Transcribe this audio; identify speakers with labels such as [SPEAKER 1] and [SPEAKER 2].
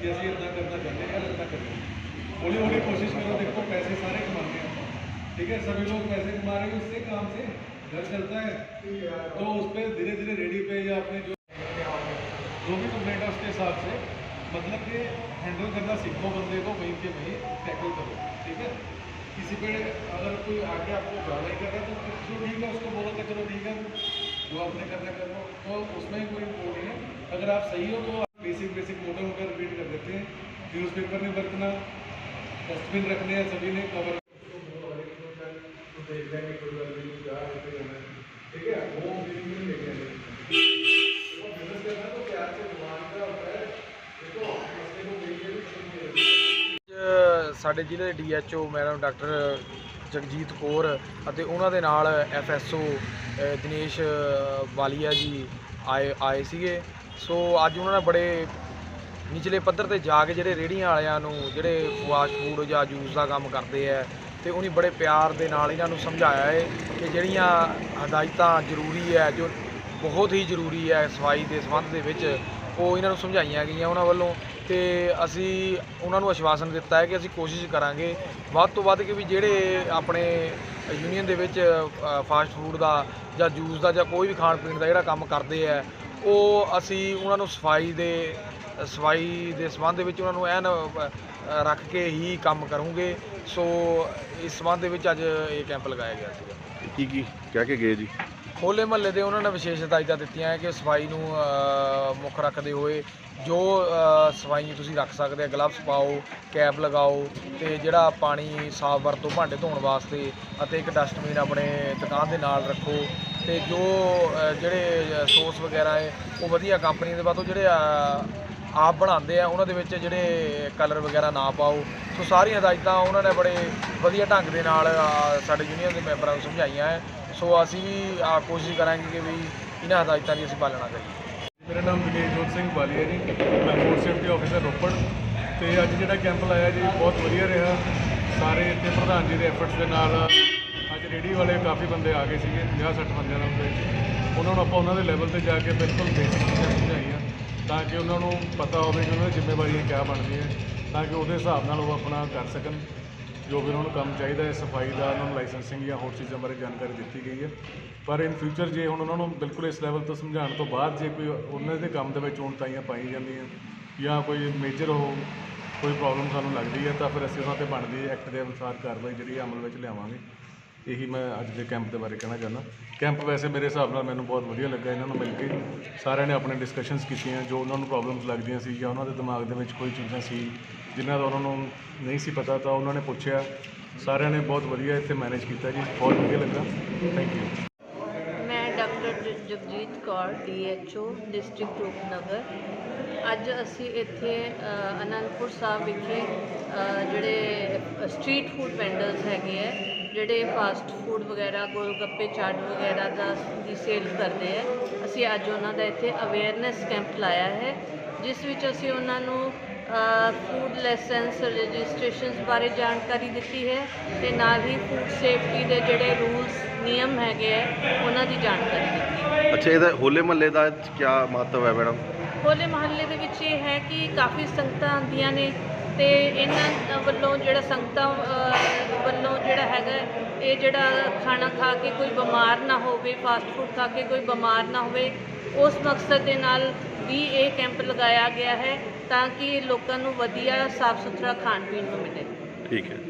[SPEAKER 1] कि ਅਸੀਂ ਇਦਾਂ ਕਰਨਾ ਚਾਹੁੰਦੇ हैं, इतना करना हौली हौली कोशिश करो, देखो पैसे सारे कमाते हैं। ठीक है, सभी लोग पैसे कमा रहे हैं, उससे काम से घर चलता है। तो उस पर धीरे धीरे रेडी पे या अपने जो जो भी कंप्लेंट है, उसके हिसाब से मतलब कि हैंडल करना सीखो बंदे को, वहीं से वहीं टैकल करो। ठीक है? किसी पे अगर कोई आगे आपको गाड़ी कर रहा है तो जो ठीक है, उसको बोलो कि चलो ठीक है, जो आपने करना कर लो। तो उसमें कोई वो नहीं है। अगर आप सही हो तो बेसिक बेसिक मोटा मोटा रिपीट कर देते हैं न्यूज़पेपर नहीं बरतना डस्टबिन रखने हैं सभी ने कवर ठीक है वो बिल्कुल लेके आए वो बिजनेस करना तो प्यार से भगवान का होता है देखो इसके को देखिए भी समझिए
[SPEAKER 2] ਅੱਜ ਸਾਡੇ ਜ਼ਿਲ੍ਹੇ ਦੇ DHO madam doctor Jagjit Kaur ਅਤੇ ਉਹਨਾਂ ਦੇ ਨਾਲ ਐਫਐਸਓ ਦਿਨੇਸ਼ ਅ, ਵਾਲੀਆ ਜੀ ਆਏ ਆਏ ਸੀਗੇ। ਸੋ ਅੱਜ ਉਹਨਾਂ ਨੇ ਬੜੇ ਨਿਚਲੇ ਪੱਧਰ ਤੇ ਜਾ ਕੇ ਜਿਹੜੇ ਰੇੜੀਆਂ ਵਾਲਿਆਂ ਨੂੰ, ਜਿਹੜੇ ਫਾਸਟ ਫੂਡ ਜਾਂ ਜੂਸ ਦਾ ਕੰਮ ਕਰਦੇ ਆ, ਤੇ ਉਹਨੇ ਬੜੇ ਪਿਆਰ ਦੇ ਨਾਲ ਇਹਨਾਂ ਨੂੰ ਸਮਝਾਇਆ ਹੈ ਕਿ ਜਿਹੜੀਆਂ ਹਦਾਇਤਾਂ ਜ਼ਰੂਰੀ ਹੈ ਜੋ ਬਹੁਤ ਹੀ ਜ਼ਰੂਰੀ ਹੈ ਸਫ਼ਾਈ ਦੇ ਸੰਬੰਧ ਦੇ ਵਿੱਚ, ਉਹ ਇਹਨਾਂ ਨੂੰ ਸਮਝਾਈਆਂ ਗਈਆਂ ਉਹਨਾਂ ਵੱਲੋਂ। ਤੇ ਅਸੀਂ ਉਹਨਾਂ ਨੂੰ ਆਸ਼ਵਾਸਨ ਦਿੱਤਾ ਹੈ ਕਿ ਅਸੀਂ ਕੋਸ਼ਿਸ਼ ਕਰਾਂਗੇ ਵੱਧ ਤੋਂ ਵੱਧ ਕਿ ਵੀ ਜਿਹੜੇ ਆਪਣੇ ਯੂਨੀਅਨ ਦੇ ਵਿੱਚ ਫਾਸਟ ਫੂਡ ਦਾ ਜਾਂ ਜੂਸ ਦਾ ਜਾਂ ਕੋਈ ਵੀ ਖਾਣ ਪੀਣ ਦਾ ਜਿਹੜਾ ਕੰਮ ਕਰਦੇ ਆ, ਉਹ ਅਸੀਂ ਉਹਨਾਂ ਨੂੰ ਸਫ਼ਾਈ ਦੇ ਸਫ਼ਾਈ ਦੇ ਸੰਬੰਧ ਦੇ ਵਿੱਚ ਉਹਨਾਂ ਨੂੰ ਐਨ ਰੱਖ ਕੇ ਹੀ ਕੰਮ ਕਰੂੰਗੇ। ਸੋ, ਇਸ ਸੰਬੰਧ ਦੇ ਵਿੱਚ ਅੱਜ ਇਹ ਕੈਂਪ ਲਗਾਇਆ ਗਿਆ ਸੀਗਾ।
[SPEAKER 3] ਕੀ ਕੀ, ਕਹਿ ਕੇ ਗਏ ਜੀ?
[SPEAKER 2] ਹੋਲੇ ਮਹੱਲੇ ਦੇ ਉਹਨਾਂ ਨੇ ਵਿਸ਼ੇਸ਼ ਹਦਾਇਤਾਂ ਦਿੱਤੀਆਂ ਹੈ ਕਿ ਸਫ਼ਾਈ ਨੂੰ ਮੁੱਖ ਰੱਖਦੇ ਹੋਏ ਜੋ ਅ, ਸਫ਼ਾਈ ਤੁਸੀਂ ਰੱਖ ਸਕਦੇ ਆ ਗਲਵਸ ਪਾਓ ਕੈਪ ਲਗਾਓ ਤੇ ਜਿਹੜਾ ਪਾਣੀ ਸਾਫ਼ ਵਰਤੋ ਭਾਂਡੇ ਧੋਣ ਵਾਸਤੇ ਅਤੇ ਇੱਕ ਡਸਟਬਿਨ ਆਪਣੇ ਦੁਕਾਨ ਦੇ ਨਾਲ ਰੱਖੋ ਤੇ ਜੋ ਜਿਹੜੇ ਸੋਸ ਵਗੈਰਾ ਹੈ ਉਹ ਵਧੀਆ ਕੰਪਨੀ ਦੇ ਬਾਤੋਂ ਜਿਹੜੇ ਆਪ ਬਣਾਉਂਦੇ ਆ ਉਹਨਾਂ ਦੇ ਵਿੱਚ ਜਿਹੜੇ ਕਲਰ ਵਗੈਰਾ ਨਾ ਪਾਓ। ਸੋ ਸਾਰੀਆਂ ਹਦਾਇਤਾਂ ਉਹਨਾਂ ਨੇ ਬੜੇ ਵਧੀਆ ਢੰਗ ਦੇ ਨਾਲ ਸਾਡੇ ਯੂਨੀਅਨ ਦੇ ਮੈਂਬਰਾਂ ਨੂੰ ਸਮਝਾਈਆਂ ਹੈ। ਸੋ ਅਸੀਂ ਵੀ ਅ, ਕੋਸ਼ਿਸ਼ ਕਰਾਂਗੇ ਕਿ ਵੀ ਇਹਨਾਂ ਹਦਾਇਤਾਂ ਦੀ ਅਸੀਂ ਪਾਲਣਾ ਕਰੀਏ।
[SPEAKER 1] ਮੇਰਾ ਨਾਮ ਵਿਨੇਸ਼ਜੋਤ ਸਿੰਘ ਵਾਲੀ ਜੀ। ਮੈਂ ਫੂਡ ਸੇਫਟੀ ਆਫੀਸਰ ਰੋਪੜ। ਤੇ ਅੱਜ ਜਿਹੜਾ ਕੈਂਪ ਲਾਇਆ ਜੀ ਬਹੁਤ ਵਧੀਆ ਰਿਹਾ। ਸਾਰੇ ਇੱਥੇ ਪ੍ਰਧਾਨ ਜੀ ਦੇ ਐਫਰਟਸ ਦੇ ਨਾਲ ਅੱਜ ਰੇੜੀ ਵਾਲੇ ਕਾਫੀ ਬੰਦੇ ਆ ਗਏ ਸੀਗੇ 50 60 ਬੰਦਿਆਂ ਦਾ ਉਹਨਾਂ ਨੂੰ ਆਪਾਂ ਉਹਨਾਂ ਦੇ ਲੈਵਲ ਤੇ ਜਾ ਕੇ ਬਿਲਕੁਲ ਬੇਸਿਕ ਚੀਜ਼ਾਂ ਸਮਝਾਈਆਂ ਤਾਂ ਕਿ ਉਹਨਾਂ ਨੂੰ ਪਤਾ ਹੋਵੇ ਕਿ ਉਹਨਾਂ ਦੀ ਜ਼ਿੰਮੇਵਾਰੀਆਂ ਕਿਆ ਬਣਦੀਆਂ ਤਾਂ ਕਿ ਉਹਦੇ ਹਿਸਾਬ ਨਾਲ ਉਹ ਆਪਣਾ ਕਰ ਸਕਣ। ਜੋ ਵੀ ਉਹਨਾਂ ਨੂੰ ਕੰਮ ਚਾਹੀਦਾ ਹੈ, ਸਫ਼ਾਈ ਦਾ, ਉਹਨਾਂ ਨੂੰ ਲਾਇਸੈਂਸਿੰਗ ਜਾਂ ਹੋਰ ਚੀਜ਼ਾਂ ਬਾਰੇ ਜਾਣਕਾਰੀ ਦਿੱਤੀ ਗਈ ਹੈ। ਪਰ ਇਨ ਫਿਊਚਰ ਜੇ ਹੁਣ ਉਹਨਾਂ ਨੂੰ ਬਿਲਕੁਲ ਇਸ ਲੈਵਲ ਤੋਂ ਸਮਝਾਉਣ ਤੋਂ ਬਾਅਦ ਜੇ ਕੋਈ ਉਹਨਾਂ ਦੇ ਕੰਮ ਦੇ ਵਿੱਚ ਉਣਤਾਈਆਂ ਪਾਈ ਜਾਂਦੀਆਂ, ਜਾਂ ਕੋਈ ਮੇਜਰ ਹੋ ਕੋਈ ਪ੍ਰੋਬਲਮ ਸਾਨੂੰ ਲੱਗਦੀ ਹੈ, ਤਾਂ ਫਿਰ ਅਸੀਂ ਉਹਨਾਂ ਤੇ ਬਣਦੀ ਐਕਟ ਦੇ ਅਨੁਸਾਰ ਕਾਰਵਾਈ ਜਿਹੜੀ ਹੈ ਅਮਲ ਵਿੱਚ ਲਿਆਵਾਂਗੇ। ਇਹੀ ਮੈਂ ਅੱਜ ਦੇ ਕੈਂਪ ਦੇ ਬਾਰੇ ਕਹਿਣਾ ਚਾਹੁੰਦਾ। ਕੈਂਪ ਵੈਸੇ ਮੇਰੇ ਹਿਸਾਬ ਨਾਲ ਮੈਨੂੰ ਬਹੁਤ ਵਧੀਆ ਲੱਗਾ ਇਹਨਾਂ ਨੂੰ ਮਿਲ ਕੇ। ਸਾਰਿਆਂ ਨੇ ਆਪਣੇ ਡਿਸਕਸ਼ਨਸ ਕੀਤੀਆਂ, ਜੋ ਉਹਨਾਂ ਨੂੰ ਪ੍ਰੋਬਲਮਸ ਲੱਗਦੀਆਂ ਸੀ ਜਾਂ ਉਹਨਾਂ ਦੇ ਦਿਮਾਗ ਦੇ ਵਿੱਚ ਕੋਈ ਚੀਜ਼ਾਂ ਸੀ, ਜਿਨ੍ਹਾਂ ਦਾ ਉਹਨਾਂ ਨੂੰ ਨਹੀਂ ਸੀ ਪਤਾ, ਤਾਂ ਉਹਨਾਂ ਨੇ ਪੁੱਛਿਆ। ਸਾਰਿਆਂ ਨੇ ਬਹੁਤ ਵਧੀਆ ਇੱਥੇ ਮੈਨੇਜ ਕੀਤਾ ਜੀ। ਬਹੁਤ ਵਧੀਆ ਲੱਗਾ। ਥੈਂਕ ਯੂ
[SPEAKER 4] ਮੈਂ ਡਾਕਟਰ ਜ- ਜਗਜੀਤ ਕੌਰ ਡੀਐਚਓ ਡਿਸਟ੍ਰਿਕਟ ਰੂਪਨਗਰ। ਅੱਜ ਅਸੀਂ ਇੱਥੇ ਅਨੰਦਪੁਰ ਸਾਹਿਬ ਵਿਖੇ ਜਿਹੜੇ ਸਟਰੀਟ ਫੂਡ ਵੈਂਡਰਸ ਹੈਗੇ ਹੈ ਜਿਹੜੇ ਫਾਸਟ ਫੂਡ ਵਗੈਰਾ ਗੋਲ ਗੱਪੇ ਚਾਟ ਵਗੈਰਾ ਦਾ ਦੀ ਸੇਲ ਕਰਦੇ ਹੈ। ਅਸੀਂ ਅੱਜ ਉਹਨਾਂ ਦਾ ਇੱਥੇ ਅਵੇਅਰਨੈਸ ਕੈਂਪ ਲਾਇਆ ਹੈ ਜਿਸ ਵਿੱਚ ਅਸੀਂ ਉਹਨਾਂ ਨੂੰ ਫੂਡ ਲਾਇਸੈਂਸ ਰਜਿਸਟ੍ਰੇਸ਼ਨਸ ਬਾਰੇ ਜਾਣਕਾਰੀ ਦਿੱਤੀ ਹੈ ਤੇ ਨਾਲ ਹੀ ਫੂਡ ਸੇਫਟੀ ਦੇ ਜਿਹੜੇ ਰੂਲਸ ਨਿਯਮ ਹੈਗੇ ਹੈ ਉਹਨਾਂ ਦੀ ਜਾਣਕਾਰੀ ਦਿੱਤੀ
[SPEAKER 3] ਅੱਛਾ ਇਹਦਾ ਹੋਲੇ ਮਹੱਲੇ ਦਾ ਕੀ ਮਹੱਤਵ ਹੈ ਮੈਡਮ?
[SPEAKER 4] ਹੋਲੇ ਮਹੱਲੇ ਦੇ ਵਿੱਚ ਇਹ ਹੈ ਕਿ ਕਾਫੀ ਸੰਗਤਾਂ ਆਉਂਦੀਆਂ ਨੇ ਤੇ ਇਹਨਾਂ ਵੱਲੋਂ ਜਿਹੜਾ ਸੰਗਤਾਂ ਵੱਲੋਂ ਜਿਹੜਾ ਹੈਗਾ, ਇਹ ਜਿਹੜਾ ਖਾਣਾ ਖਾ ਕੇ ਕੋਈ ਬਿਮਾਰ ਨਾ ਹੋਵੇ ਫਾਸਟ ਫੂਡ ਖਾ ਕੇ ਕੋਈ ਬਿਮਾਰ ਨਾ ਹੋਵੇ, ਉਸ ਮਕਸਦ ਦੇ ਨਾਲ ਵੀ ਇਹ ਕੈਂਪ ਲਗਾਇਆ ਗਿਆ ਹੈ ਤਾਂ ਕਿ ਲੋਕਾਂ ਨੂੰ ਵਧੀਆ ਸਾਫ਼ ਸੁਥਰਾ ਖਾਣ ਪੀਣ ਨੂੰ ਮਿਲੇ।
[SPEAKER 3] ਠੀਕ ਹੈ।